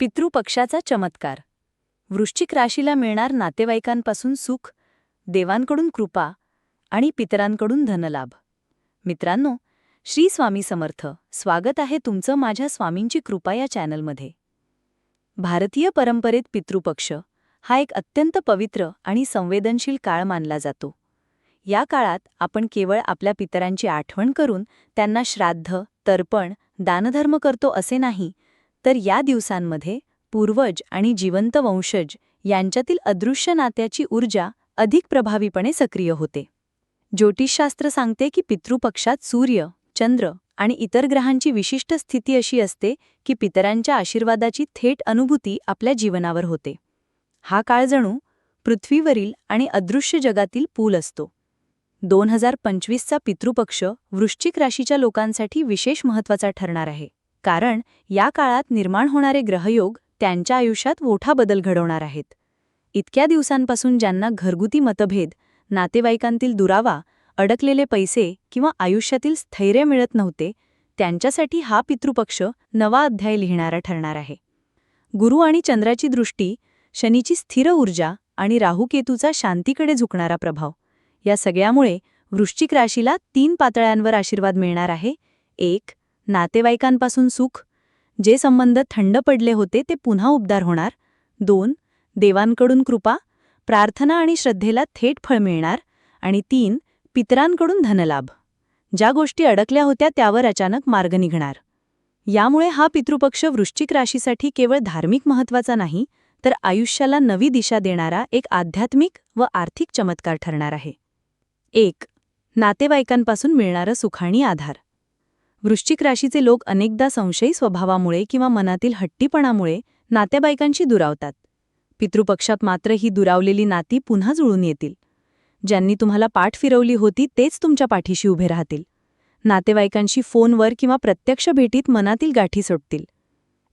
पितृपक्षाचा चमत्कार. वृश्चिक राशीला मिळणार नातेवाईकांपासून सुख देवांकडून कृपा आणि पितरांकडून धनलाभ. मित्रांनो श्री स्वामी समर्थ स्वागत आहे तुमचं माझ्या स्वामींची कृपा या चॅनलमध्ये. भारतीय परंपरेत पितृपक्ष हा एक अत्यंत पवित्र आणि संवेदनशील काळ मानला जातो. या काळात आपण केवळ आपल्या पितरांची आठवण करून त्यांना श्राद्ध तर्पण दानधर्म करतो असे नाही तर या दिवसांमध्ये पूर्वज आणि जिवंत वंशज यांच्यातील अदृश्य नात्याची ऊर्जा अधिक प्रभावीपणे सक्रिय होते. ज्योतिषशास्त्र सांगते की पितृपक्षात सूर्य चंद्र आणि इतर ग्रहांची विशिष्ट स्थिती अशी असते की पितरांच्या आशीर्वादाची थेट अनुभूती आपल्या जीवनावर होते. हा काळ जणू पृथ्वीवरील आणि अदृश्य जगातील पूल असतो. दोन हजार पंचवीसचा पितृपक्ष वृश्चिक राशीच्या लोकांसाठी विशेष महत्त्वाचा ठरणार आहे. कारण या काळात निर्माण होणारे ग्रहयोग त्यांच्या आयुष्यात मोठा बदल घडवणार आहेत. इतक्या दिवसांपासून ज्यांना घरगुती मतभेद नातेवाईकांतील दुरावा अडकलेले पैसे किंवा आयुष्यातील स्थैर्य मिळत नव्हते त्यांच्यासाठी हा पितृपक्ष नवा अध्याय लिहिणारा ठरणार आहे. गुरु आणि चंद्राची दृष्टी शनीची स्थिर ऊर्जा आणि राहुकेतूचा शांतीकडे झुकणारा प्रभाव या सगळ्यामुळे वृश्चिक राशीला तीन पातळ्यांवर आशीर्वाद मिळणार आहे. एक नातेवाईकांपासून सुख जे संबंध थंड पडले होते ते पुन्हा उबदार होणार. दोन देवांकडून कृपा प्रार्थना आणि श्रद्धेला थेट फळ मिळणार. आणि तीन पितरांकडून धनलाभ. ज्या गोष्टी अडकल्या होत्या त्यावर अचानक मार्ग निघणार. यामुळे हा पितृपक्ष वृश्चिक राशीसाठी केवळ धार्मिक महत्त्वाचा नाही तर आयुष्याला नवी दिशा देणारा एक आध्यात्मिक व आर्थिक चमत्कार ठरणार आहे. एक नातेवाईकांपासून मिळणारं सुखाणी आधार. वृश्चिक राशीचे लोक अनेकदा संशयी स्वभावामुळे किंवा मनातील हट्टीपणामुळे नातेवाईकांशी दुरावतात. पितृपक्षात मात्र ही दुरावलेली नाती पुन्हा जुळून येतील. ज्यांनी तुम्हाला पाठ फिरवली होती तेच तुमच्या पाठीशी उभे राहतील. नातेवाईकांशी फोनवर किंवा प्रत्यक्ष भेटीत मनातील गाठी सुटतील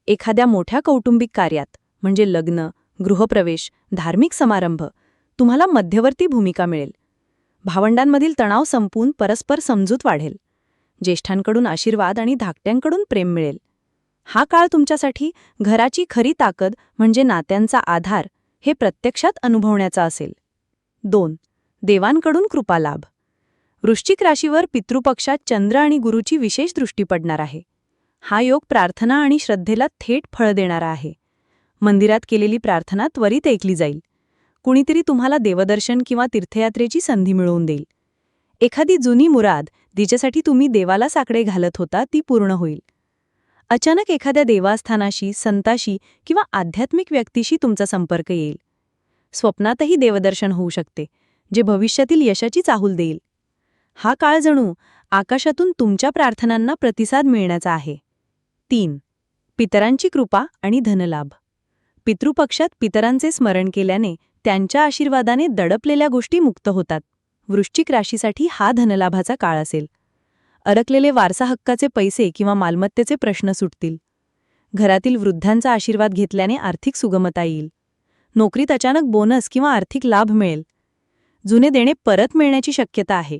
एखाद्या मोठ्या कौटुंबिक कार्यात म्हणजे लग्न गृहप्रवेश धार्मिक समारंभ तुम्हाला मध्यवर्ती भूमिका मिळेल. भावंडांमधील तणाव संपून परस्पर समजूत वाढेल. ज्येष्ठांकडून आशीर्वाद आणि धाकट्यांकडून प्रेम मिळेल. हा काळ तुमच्यासाठी घराची खरी ताकद म्हणजे नात्यांचा आधार हे प्रत्यक्षात अनुभवण्याचा असेल. दोन देवांकडून कृपालाभ वृश्चिक राशीवर पितृपक्षात चंद्र आणि गुरुची विशेष दृष्टी पडणार आहे. हा योग प्रार्थना आणि श्रद्धेला थेट फळ देणारा आहे. मंदिरात केलेली प्रार्थना त्वरित ऐकली जाईल. कुणीतरी तुम्हाला देवदर्शन किंवा तीर्थयात्रेची संधी मिळवून देईल. एखादी जुनी मुराद जिच्यासाठी तुम्ही देवाला साकडे घालत होता ती पूर्ण होईल. अचानक एखाद्या देवास्थानाशी संताशी किंवा आध्यात्मिक व्यक्तीशी तुमचा संपर्क येईल. स्वप्नातही देवदर्शन होऊ शकते जे भविष्यातील यशाची चाहूल देईल. हा काळ जणू आकाशातून तुमच्या प्रार्थनांना प्रतिसाद मिळण्याचा आहे. तीन. पितरांची कृपा आणि धनलाभ. पितृपक्षात पितरांचे स्मरण केल्याने त्यांच्या आशीर्वादाने दडपलेल्या गोष्टी मुक्त होतात. वृश्चिक राशीसाठी हा धनलाभाचा काळ असेल. अडकलेले वारसा हक्काचे पैसे किंवा मालमत्तेचे प्रश्न सुटतील. घरातील वृद्धांचा आशीर्वाद घेतल्याने आर्थिक सुगमता येईल. नोकरीत अचानक बोनस किंवा आर्थिक लाभ मिळेल. जुने देणे परत मिळण्याची शक्यता आहे.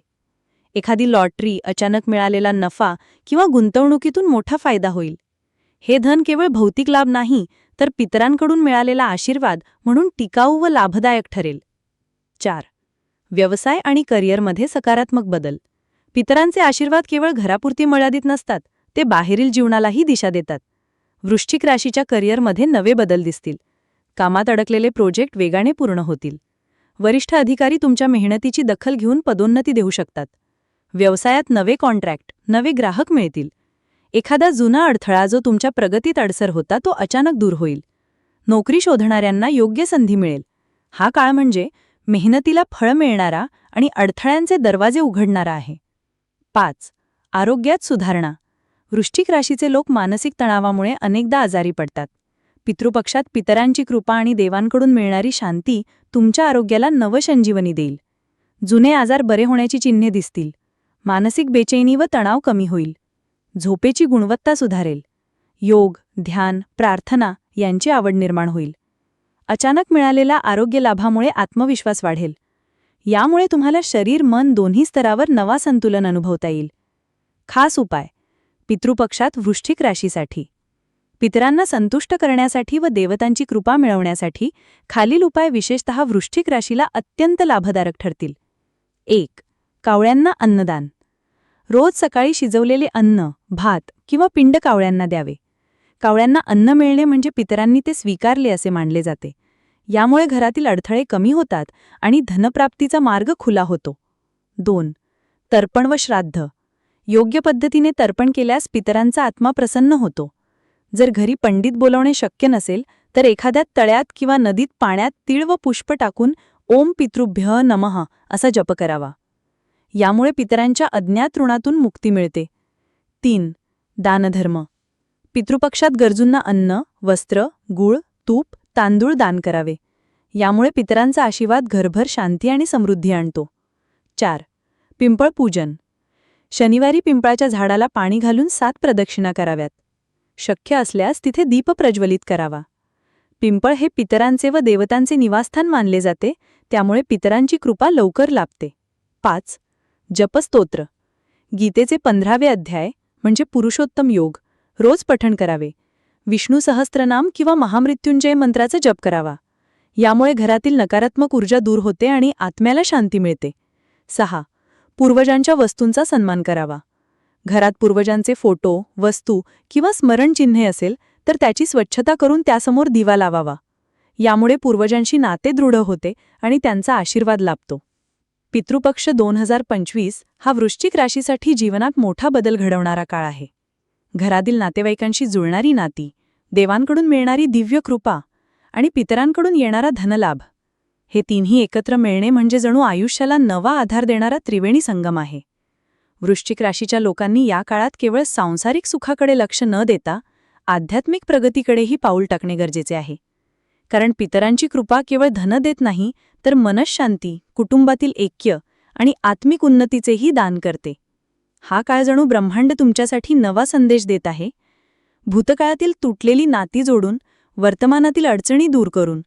एखादी लॉटरी अचानक मिळालेला नफा किंवा गुंतवणुकीतून मोठा फायदा होईल. हे धन केवळ भौतिक लाभ नाही तर पितरांकडून मिळालेला आशीर्वाद म्हणून टिकाऊ व लाभदायक ठरेल. चार. व्यवसाय आणि करिअरमध्ये सकारात्मक बदल. पितरांचे आशीर्वाद केवळ घरापुरती मर्यादित नसतात ते बाहेरील जीवनालाही दिशा देतात. वृश्चिक राशीच्या करिअरमध्ये नवे बदल दिसतील. कामात अडकलेले प्रोजेक्ट वेगाने पूर्ण होतील. वरिष्ठ अधिकारी तुमच्या मेहनतीची दखल घेऊन पदोन्नती देऊ शकतात. व्यवसायात नवे कॉन्ट्रॅक्ट नवे ग्राहक मिळतील. एखादा जुना अडथळा जो तुमच्या प्रगतीत अडसर होता तो अचानक दूर होईल. नोकरी शोधणाऱ्यांना योग्य संधी मिळेल. हा काळ म्हणजे मेहनतीला फळ मिळणारा आणि अडथळ्यांचे दरवाजे उघडणारा आहे. पाच. आरोग्यात सुधारणा. वृश्चिक राशीचे लोक मानसिक तणावामुळे अनेकदा आजारी पडतात. पितृपक्षात पितरांची कृपा आणि देवांकडून मिळणारी शांती तुमच्या आरोग्याला नवसंजीवनी देईल. जुने आजार बरे होण्याची चिन्हे दिसतील. मानसिक बेचैनी व तणाव कमी होईल. झोपेची गुणवत्ता सुधारेल. योग ध्यान प्रार्थना यांची आवड निर्माण होईल. अचानक मिळालेल्या आरोग्य लाभामुळे आत्मविश्वास वाढेल. यामुळे तुम्हाला शरीर मन दोन्ही स्तरावर नवा संतुलन अनुभवता येईल. खास उपाय. पितृपक्षात वृश्चिक राशीसाठी. पितरांना संतुष्ट करण्यासाठी व देवतांची कृपा मिळवण्यासाठी खालील उपाय विशेषतः वृश्चिक राशीला अत्यंत लाभदायक ठरतील. एक. कावळ्यांना अन्नदान. रोज सकाळी शिजवलेले अन्न भात किंवा पिंड कावळ्यांना द्यावे. कावळ्यांना अन्न मिळणे म्हणजे पितरांनी ते स्वीकारले असे मानले जाते. यामुळे घरातील अडथळे कमी होतात आणि धनप्राप्तीचा मार्ग खुला होतो. दोन. तर्पण व श्राद्ध. योग्य पद्धतीने तर्पण केल्यास पितरांचा आत्मा प्रसन्न होतो. जर घरी पंडित बोलवणे शक्य नसेल तर एखाद्या तळ्यात किंवा नदीत पाण्यात तीळ व पुष्प टाकून ओम पितृभ्य नमः असा जप करावा. यामुळे पितरांच्या अज्ञात ऋणातून मुक्ती मिळते. तीन. दानधर्म. पितृपक्षात गरजूंना अन्न वस्त्र गुळ तूप तांदूळ दान करावे. यामुळे पितरांचा आशीर्वाद घरभर शांती आणि समृद्धी आणतो. चार. पिंपळ पूजन. शनिवारी पिंपळाच्या झाडाला पाणी घालून सात प्रदक्षिणा कराव्यात. शक्य असल्यास तिथे दीप प्रज्वलित करावा. पिंपळ हे पितरांचे व देवतांचे निवासस्थान मानले जाते त्यामुळे पितरांची कृपा लवकर लाभते. पाच. जपस्तोत्र. गीतेचे पंधरावे अध्याय म्हणजे पुरुषोत्तम योग. रोज पठण करावे. विष्णू सहस्त्रनाम किंवा महामृत्युंजय मंत्राचा जप करावा. यामुळे घरातील नकारात्मक ऊर्जा दूर होते आणि आत्म्याला शांती मिळते. सहा. पूर्वजांच्या वस्तूंचा सन्मान करावा. घरात पूर्वजांचे फोटो वस्तू किंवा स्मरणचिन्हे असेल तर त्याची स्वच्छता करून त्यासमोर दिवा लावावा. यामुळे पूर्वजांशी नाते दृढ होते आणि त्यांचा आशीर्वाद लाभतो. पितृपक्ष दोन हजार पंचवीस हा वृश्चिक राशीसाठी जीवनात मोठा बदल घडवणारा काळ आहे. घरातील नातेवाईकांशी जुळणारी नाती देवांकडून मिळणारी दिव्य कृपा आणि पितरांकडून येणारा धनलाभ. हे तिन्ही एकत्र मिळणे म्हणजे जणू आयुष्याला नवा आधार देणारा त्रिवेणी संगम आहे. वृश्चिक राशीच्या लोकांनी या काळात केवळ सांसारिक सुखाकडे लक्ष न देता आध्यात्मिक प्रगतीकडेही पाऊल टाकणे गरजेचे आहे. कारण पितरांची कृपा केवळ धन देत नाही तर मनशांती कुटुंबातील ऐक्य आणि आत्मिक उन्नतीचेही दान करते. हा काळ जणू ब्रह्मांड तुमच्यासाठी नवा संदेश देत आहे. भूतकाळातील तुटलेली नाती जोडून वर्तमानातील अडचणी दूर करून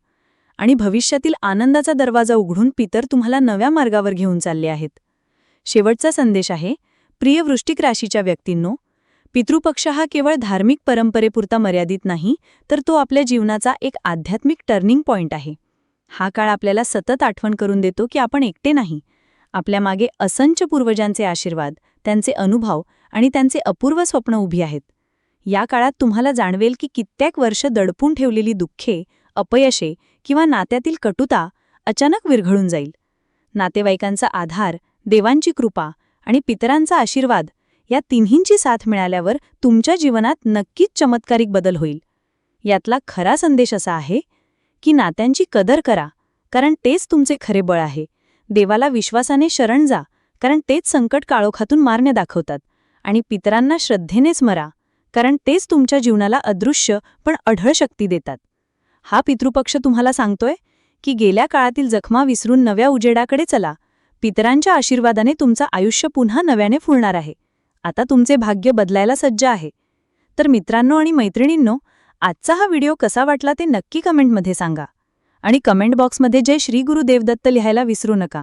आणि भविष्यातील आनंदाचा दरवाजा उघडून पितर तुम्हाला नव्या मार्गावर घेऊन चालले आहेत. शेवटचा संदेश आहे प्रिय वृष्टिक राशीच्या व्यक्तींनो पितृपक्ष हा केवळ धार्मिक परंपरेपुरता मर्यादित नाही तर तो आपल्या जीवनाचा एक आध्यात्मिक टर्निंग पॉइंट आहे. हा काळ आपल्याला सतत आठवण करून देतो की आपण एकटे नाही. आपल्या मागे असंख्य पूर्वजांचे आशीर्वाद त्यांचे अनुभव आणि त्यांचे अपूर्व स्वप्न उभी आहेत. या काळात तुम्हाला जाणवेल की कित्येक वर्ष दडपून ठेवलेली दुःखे अपयशे किंवा नात्यातील कटुता अचानक विरघळून जाईल. नातेवाईकांचा आधार देवांची कृपा आणि पितरांचा आशीर्वाद या तिन्हींची साथ मिळाल्यावर तुमच्या जीवनात नक्कीच चमत्कारिक बदल होईल. यातला खरा संदेश असा आहे की नात्यांची कदर करा कारण तेच तुमचे खरे बळ आहे. देवाला विश्वासाने शरण जा कारण तेच संकट काळोखातून मारणे दाखवतात. आणि पितरांना श्रद्धेनेच मरा कारण तेच तुमच्या जीवनाला अदृश्य पण अढळ शक्ती देतात. हा पितृपक्ष तुम्हाला सांगतोय की गेल्या काळातील जखमा विसरून नव्या उजेडाकडे चला. पितरांच्या आशीर्वादाने तुमचं आयुष्य पुन्हा नव्याने फुलणार आहे. आता तुमचे भाग्य बदलायला सज्ज आहे. तर मित्रांनो आणि मैत्रिणींनो आजचा हा व्हिडिओ कसा वाटला ते नक्की कमेंटमध्ये सांगा. आणि कमेंट बॉक्समध्ये जय श्री गुरु देवदत्त लिहायला विसरू नका.